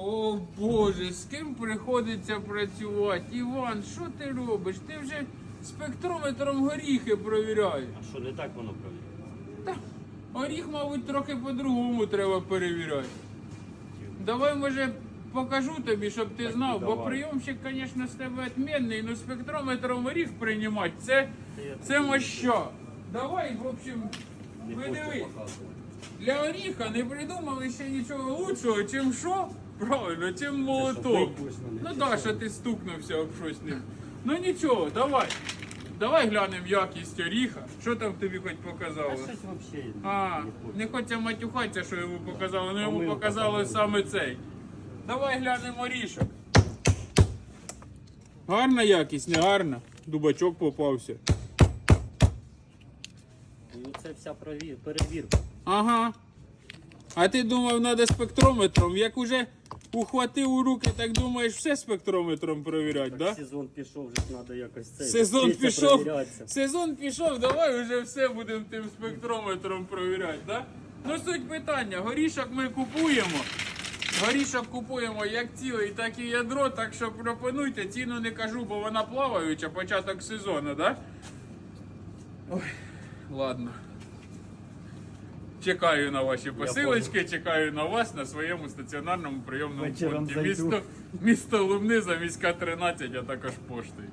О Боже, з ким приходиться працювати? Іван, що ти робиш? Ти вже спектрометром горіхи провіряєш. А що не так воно провіряє? Та, горіх, мабуть, трохи по-другому треба перевіряти. Давай, може, покажу тобі, щоб ти Так, знав, ну, бо давай. прийомчик, звісно, з тебе відмінний, але спектрометром горіх приймати, це, це моща. Давай, в общем, ви Для оріха не придумали ще нічого лучшого, чим що? Правильно, чим молоток. Ну так, що? ти стукнувся об щось ним. Ну нічого, давай. Давай глянемо якість оріха. Що там тобі хоч А показало? щось А, не хочеться матюхатися, що йому показали, але йому показали саме цей. Давай глянемо орішок. Гарна якість, не гарна. Дубачок попався. Ну це вся перевірка. Ага. А ти думав, треба спектрометром. Як уже ухватив у руки, так думаєш, все спектрометром перевіряти, Так да? сезон пішов, вже треба якось це. Сезон пішов. Сезон пішов, давай вже все будемо тим спектрометром перевіряти, да? Ну суть питання, горішок ми купуємо. Горішок купуємо як цілий, так і ядро, так що пропонуйте. Ціну не кажу, бо вона плаваюча, початок сезону, да? Ой, ладно. Чекаю на ваші посилочки, чекаю на вас на своєму стаціонарному прийомному Вечером пункті. зайду. Місто, місто Лумниза, міська 13, а також поштою.